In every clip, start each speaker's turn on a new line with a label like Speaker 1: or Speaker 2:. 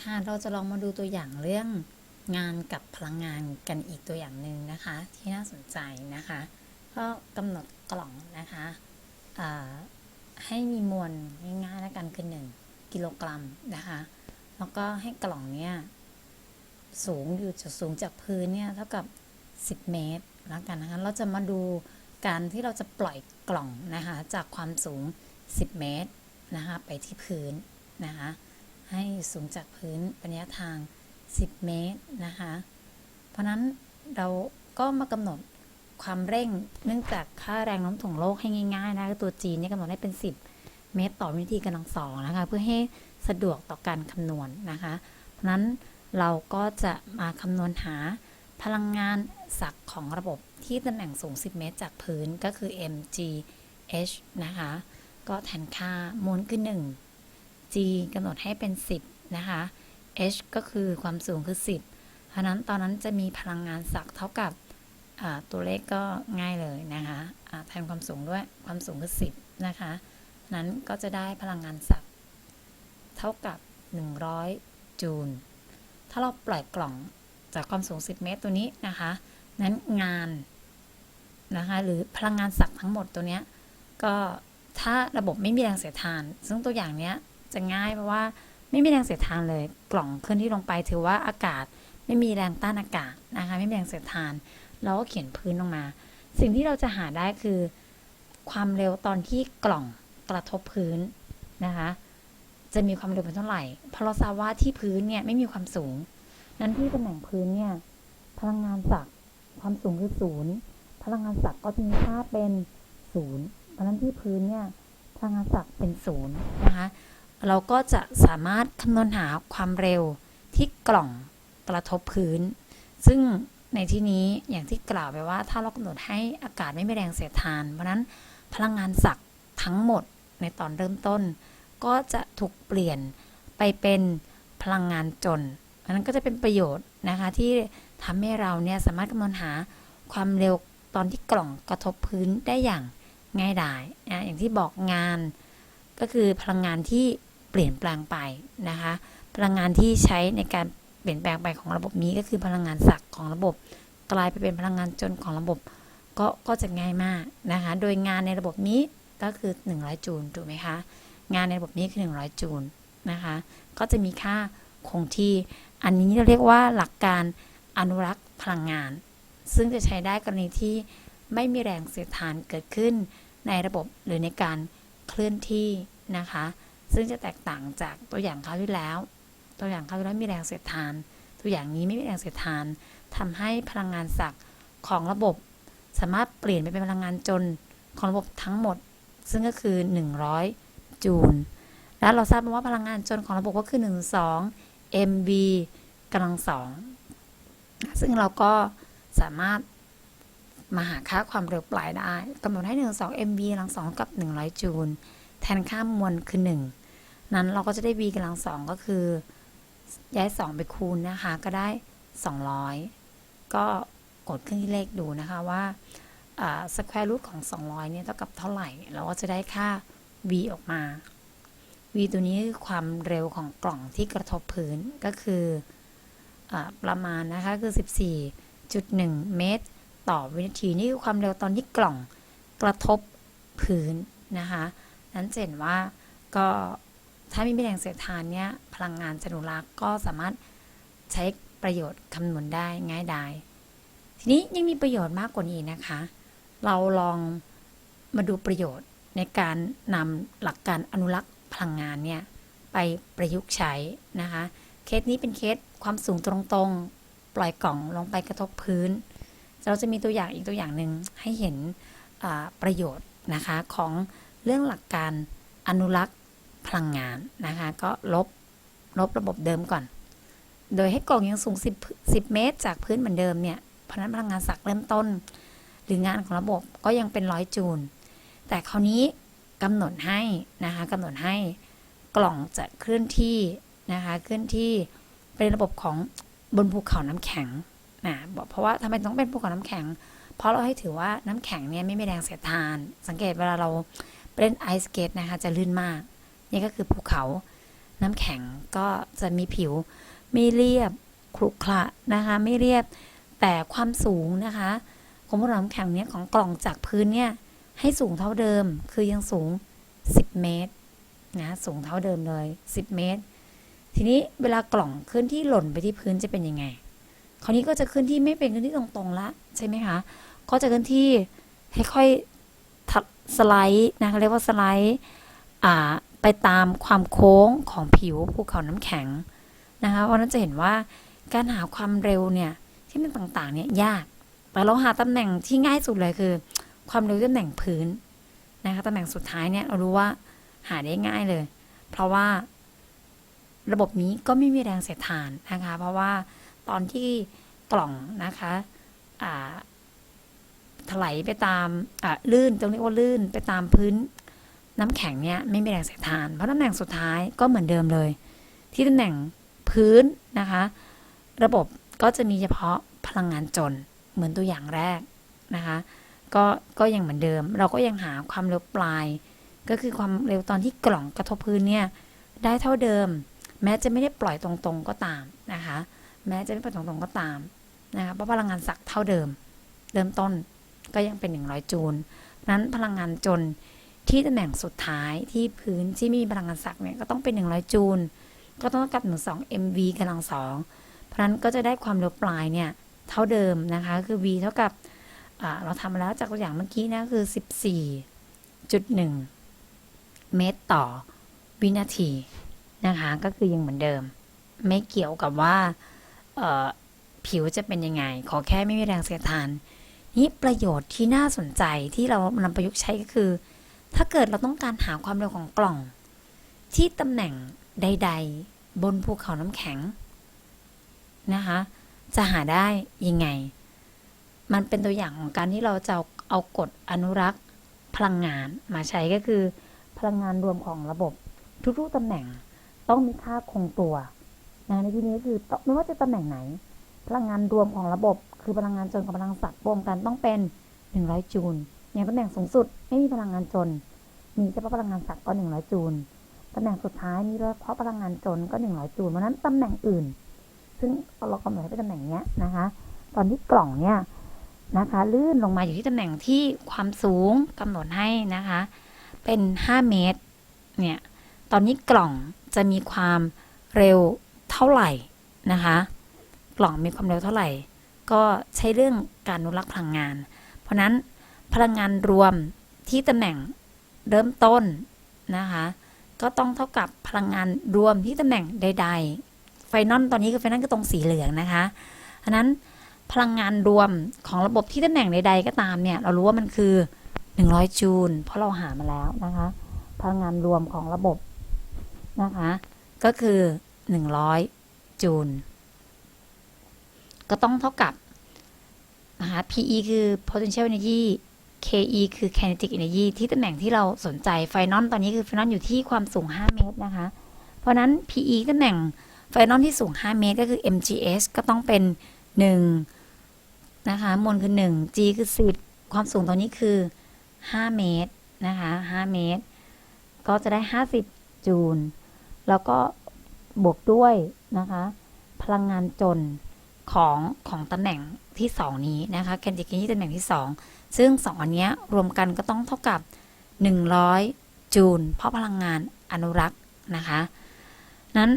Speaker 1: ค่ะเราจะลองมาดูตัวอย่างเรื่องงานกับพลังงานกันอีกตัวอย่างหนึ่งนะคะ ที่น่าสนใจนะคะ ก็กำหนดกล่องนะคะให้มีมวลง่ายๆแล้วกันคือ1กิโลกรัมนะคะ แล้วก็ให้กล่องเนี้ยสูงอยู่จากสูงจากพื้นเนี่ยเท่ากับ 10 เมตรแล้วกันนะคะ เราจะมาดูการที่เราจะปล่อยกล่องนะคะจากความสูง 10 เมตรนะคะไปที่พื้นนะคะ ให้สูงจากพื้นระยะทาง 10 เมตรนะคะ เพราะนั้นเราก็มากำหนดความเร่งเนื่องจากค่าแรงโน้มถ่วงโลกให้ง่ายๆนะตัว G เนี่ยกำหนดให้เป็น 10 เมตรต่อวินาทีกำลังสองนะคะ เพื่อให้สะดวกต่อการคำนวณนะคะ เพราะนั้นเราก็จะมาคำนวณหาพลังงานศักย์ของระบบที่ตำแหน่งสูง 10 เมตรจากพื้นก็คือ mgh นะคะ ก็แทนค่ามวลคือ 1 g กำหนดให้เป็น 10 นะคะ h ก็คือความสูงคือ 10 เพราะนั้นตอนนั้นจะมีพลังงานศักย์เท่ากับตัวเลขก็ง่ายเลยนะคะแทนความสูงด้วยความสูงคือ 10 นะคะ นั้นก็จะได้พลังงานศักย์เท่ากับ 100 จูล ถ้าเราปล่อยกล่องจากความสูง 10 เมตรตัวนี้นะคะ นั้นงานนะคะหรือพลังงานศักย์ทั้งหมดตัวเนี้ยก็ถ้าระบบไม่มีแรงเสียดทาน ซึ่งตัวอย่างเนี้ย จะง่ายเพราะว่าไม่มีแรงเสียดทานเลยกล่องเคลื่อนที่ลงไป ถือว่าอากาศไม่มีแรงต้านอากาศนะคะไม่มีแรงเสียดทานเราก็เขียนพื้นลงมา สิ่งที่เราจะหาได้คือ ความเร็วตอนที่กล่องกระทบพื้นนะคะจะมีความเร็วเป็นเท่าไหร่ เพราะเราทราบว่าที่พื้นเนี่ยไม่มีความสูง นั้นที่ตำแหน่งพื้นเนี่ยพลังงานศักย์ความสูงคือศูนย์พลังงานศักย์ก็จะมีค่าเป็นศูนย์เพราะนั้นที่พื้นเนี่ยพลังงานศักย์เป็นศูนย์นะคะ เราก็จะสามารถคำนวณหาความเร็วที่กล่องกระทบพื้น ซึ่งในที่นี้อย่างที่กล่าวไปว่า ถ้าเรากำหนดให้อากาศไม่มีแรงเสียดทาน เพราะนั้นพลังงานศักย์ทั้งหมดในตอนเริ่มต้น ก็จะถูกเปลี่ยนไปเป็นพลังงานจนอันนั้นก็จะเป็นประโยชน์นะคะที่ทำให้เราเนี่ยสามารถคำนวณหาความเร็วตอนที่กล่องกระทบพื้นได้อย่างง่ายดายนะอย่างที่บอกงานก็คือพลังงานที่ เปลี่ยนแปลงไปนะคะ พลังงานที่ใช้ในการเปลี่ยนแปลงไปของระบบนี้ก็คือพลังงานศักดิ์ของระบบ กลายไปเป็นพลังงานจนของระบบ ก็ก็จะง่ายมากนะคะ โดยงานในระบบนี้ก็คือ 100 จูลถูกไหมคะ งานในระบบนี้คือ 100 จูลนะคะ ก็จะมีค่าคงที่อันนี้เราเรียกว่าหลักการอนุรักษ์พลังงาน ซึ่งจะใช้ได้กรณีที่ไม่มีแรงเสียดทานเกิดขึ้นในระบบหรือในการเคลื่อนที่นะคะ ซึ่งจะแตกต่างจากตัวอย่างคราวที่แล้ว ตัวอย่างคราวที่แล้วมีแรงเสียดทาน ตัวอย่างนี้ไม่มีแรงเสียดทานทำให้พลังงานศักย์ของระบบ สามารถเปลี่ยนไปเป็นพลังงานจนของระบบทั้งหมด ซึ่งก็คือ 100 จูล แล้วเราทราบมาว่าพลังงานจนของระบบก็คือ 12 MV กำลังสองซึ่งเราก็สามารถมาหาค่าความเร็วปลายได้กำหนดให้ 12 MV กำลังสองกับ 100 จูล แทนค่ามวลคือ 1 นั้นเราก็จะได้ v กำลังสองก็คือ ย้าย 2 ไปคูณนะคะ ก็ได้ 200 ก็กดเครื่องคิดเลขดูนะคะว่าสแควร์รูทของ 200 เนี่ยเท่ากับเท่าไหร่ เราก็จะได้ค่า v ออกมา v ตัวนี้คือความเร็วของกล่องที่กระทบพื้นก็คืออประมาณนะคะคือ 14.1 เมตร ต่อวินาที นี่คือความเร็วตอนที่กล่องกระทบพื้นนะคะนั้นเห็นว่าก็ ถ้าม่มีแรงเสียดทานเนี่ยพลังงานจนุรักษ์ก็สามารถใช้ประโยชน์คำนวณได้ง่ายดายทีนี้ยังมีประโยชน์มากกว่านี้นะคะ เราลองมาดูประโยชน์ในการนำหลักการอนุรักษ์พลังงานเนี่ยไปประยุกต์ใช้นะคะ เคสนี้เป็นเคสความสูงตรงๆ ปล่อยกล่องลงไปกระทบพื้น เราจะมีตัวอย่างอีกตัวอย่างหนึ่งให้เห็นประโยชน์นะคะของเรื่องหลักการอนุรักษ์ พลังงานนะคะ ก็ลบลบระบบเดิมก่อน โดยให้กล่องยังสูง 10 10 เมตร จากพื้นเหมือนเดิมเนี่ยเพราะนั้นพลังงานศักย์เริ่มต้น หรืองานของระบบก็ยังเป็นร้อยจูล แต่คราวนี้กำหนดให้นะคะกำหนดให้กล่องจะเคลื่อนที่นะคะเคลื่อนที่เป็นระบบของบนภูเขาน้ำแข็งนะเพราะว่าทำไมต้องเป็นภูเขาน้ำแข็ง เพราะเราให้ถือว่าน้ำแข็งเนี่ยไม่มีแรงเสียดทาน สังเกตเวลาเราเล่นไอสเกตนะคะจะลื่นมาก นี่ก็คือภูเขาน้ำแข็งก็จะมีผิวไม่เรียบครุขระนะคะไม่เรียบแต่ความสูงนะคะของพวกเราน้ำแข็งเนี้ยของกล่องจากพื้นเนี่ยให้สูงเท่าเดิมคือยังสูง 10 เมตรนะสูงเท่าเดิมเลย 10 เมตร ทีนี้เวลากล่องเคลื่อนที่หล่นไปที่พื้นจะเป็นยังไง คราวนี้ก็จะเคลื่อนที่ไม่เป็นเคลื่อนที่ตรงๆละใช่ไหมคะก็จะเคลื่อนที่ค่อยๆทับสไลด์นะคะเรียกว่าสไลด์อ่า ไปตามความโค้งของผิวภูเขาน้ำแข็งนะคะเพราะนั้นจะเห็นว่าการหาความเร็วเนี่ยที่มันต่างๆเนี่ยยาก แต่เราหาตำแหน่งที่ง่ายสุดเลยคือ ความเร็วที่ตำแหน่งพื้นนะคะตำแหน่งสุดท้ายเนี่ยเรารู้ว่าหาได้ง่ายเลย เพราะว่าระบบนี้ก็ไม่มีแรงเสียดทานนะคะ เพราะว่าตอนที่กล่องนะคะอ่าถลายไปตามอ่าลื่นตรงเรียกว่าลื่นไปตามพื้น น้ำแข็งเนี่ยไม่มีแรงเสียดทาน เพราะตำแหน่งสุดท้ายก็เหมือนเดิมเลย ที่ตำแหน่งพื้นนะคะ ระบบก็จะมีเฉพาะพลังงานจนเหมือนตัวอย่างแรกนะคะก็ก็ยังเหมือนเดิม เราก็ยังหาความเร็วปลาย ก็คือความเร็วตอนที่กล่องกระทบพื้นเนี่ยได้เท่าเดิม แม้จะไม่ได้ปล่อยตรงๆก็ตามนะคะ แม้จะไม่ปล่อยตรงๆก็ตามนะคะเพราะพลังงานสักเท่าเดิม เริ่มต้นก็ยังเป็น 100 จูลนั้นพลังงานจน ที่ตำแหน่งสุดท้ายที่พื้นที่ไม่มีพลังงานสักเนี่ยก็ต้องเป็น 100 จูล ก็ต้องเท่ากับ 12 MV กำลังสองเพราะนั้นก็จะได้ความเร็วปลายเนี่ยเท่าเดิมนะคะคือ v เท่ากับเราทำมาแล้วจากตัวอย่างเมื่อกี้นะคือ 14.1 เมตรต่อวินาทีนะคะก็คือยังเหมือนเดิม ไม่เกี่ยวกับว่าผิวจะเป็นยังไง ขอแค่ไม่มีแรงเสียดทาน นี่ประโยชน์ที่น่าสนใจที่เรานำประยุกต์ใช้ก็คือ ถ้าเกิดเราต้องการหาความเร็วของกล่อง ที่ตำแหน่งใด ๆ บนภูเขาน้ำแข็งนะคะ จะหาได้ยังไง มันเป็นตัวอย่างของการที่เราจะเอาเอากฎอนุรักษ์พลังงานมาใช้ก็คือ พลังงานรวมของระบบทุกๆตำแหน่งต้องมีค่าคงตัวนะในที่นี้คือไม่ว่าจะตำแหน่งไหน พลังงานรวมของระบบ คือพลังงานจนกับพลังสัตว์รวมกันต้องเป็น 100 จูล อย่างตำแหน่งสูงสุดไม่มีพลังงานจน มีเฉพาะพลังงานสัตว์ก็100จูลตำแหน่งสุดท้ายมีเฉพาะพลังงานจนก็100จูลเพราะนั้นตำแหน่งอื่น ซึ่งเรากำหนดให้เป็นตำแหน่งเนี้ยนะคะ ตอนที่กล่องเนี่ยนะคะ ลื่นลงมาอยู่ที่ตำแหน่งที่ความสูงกำหนดให้นะคะ เป็น 5 เมตร เนี่ย ตอนนี้กล่องจะมีความเร็วเท่าไหร่นะคะ กล่องมีความเร็วเท่าไหร่ ก็ใช้เรื่องการอนุรักษ์พลังงาน เพราะนั้น พลังงานรวมที่ตำแหน่งเริ่มต้นนะคะ ก็ต้องเท่ากับพลังงานรวมที่ตำแหน่งใด ๆ ไฟนอลตอนนี้คือไฟนอลก็ตรงสีเหลืองนะคะอันนั้นพลังงานรวมของระบบที่ตำแหน่งใด ๆ ก็ตามเนี่ย เรารู้ว่ามันคือ 100 จูล เพราะเราหามาแล้วนะคะ พลังงานรวมของระบบนะคะ ก็คือ 100 จูล ก็ต้องเท่ากับนะคะ PE คือ potential energy KE คือ kinetic energy ที่ตำแหน่งที่เราสนใจไฟนอลตอนนี้คือไฟนอลอยู่ที่ความสูง 5 เมตรนะคะ เพราะนั้น PE ตำแหน่งไฟนอลที่สูง 5 เมตร ก็คือ MGS ก็ต้องเป็น 1 นะคะ มวลคือ 1 G คือ 10 ความสูงตอนนี้คือ 5 เมตรนะคะ 5 เมตร ก็จะได้ 50 จูล แล้วก็บวกด้วยนะคะ พลังงานจนของของตำแหน่ง ที่ 2 นี้นะคะแคนดิเกนี่ตำแหน่งที่ 2 ซึ่ง 2 อันนี้รวมกันก็ต้องเท่ากับ 100 จูล เพราะพลังงานอนุรักษ์นะคะนั้น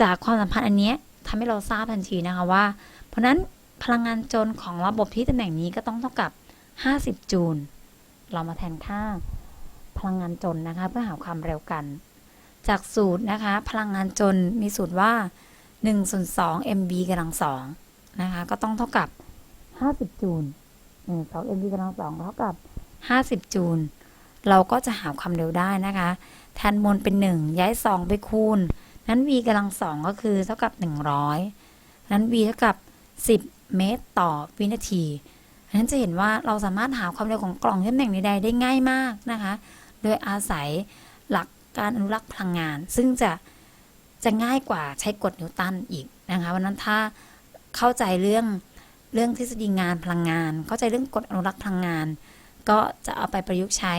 Speaker 1: จากความสัมพันธ์อันนี้ทำให้เราทราบทันทีนะคะว่า เพราะนั้นพลังงานจนของระบบที่ตำแหน่งนี้ก็ต้องเท่ากับ 50 จูล เรามาแทนค่าพลังงานจนนะคะเพื่อหาความเร็วกัน จากสูตรนะคะพลังงานจนมีสูตรว่า1ส่วน2 MB กำลังสองนะคะก็ต้องเท่ากับ 50จูล1 2 MB กำลังสองเท่ากับ50จูล เราก็จะหาความเร็วได้นะคะ แทนมวลเป็น1ย้าย2ไปคูณ นั้น v กำลังสองก็คือเท่ากับ100นั้น v เท่ากับ10เมตรต่อวินาทีนั้นจะเห็นว่าเราสามารถหาความเร็วของกล่องที่ตำแหน่งใดๆได้ง่ายมากนะคะ โดยอาศัยหลักการอนุรักษ์พลังงาน ซึ่งจะจะง่ายกว่าใช้กฎนิวตันอีกนะคะวันนั้นถ้าเข้าใจเรื่อง เรื่องทฤษฎีงานพลังงาน เข้าใจเรื่องกฎอนุรักษ์พลังงาน ก็จะเอาไปประยุกต์ใช้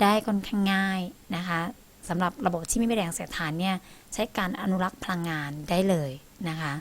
Speaker 1: ได้ค่อนข้างง่ายนะคะสำหรับระบบที่ไม่มีแรงเสียดทานเนี่ยใช้การอนุรักษ์พลังงานได้เลยนะคะ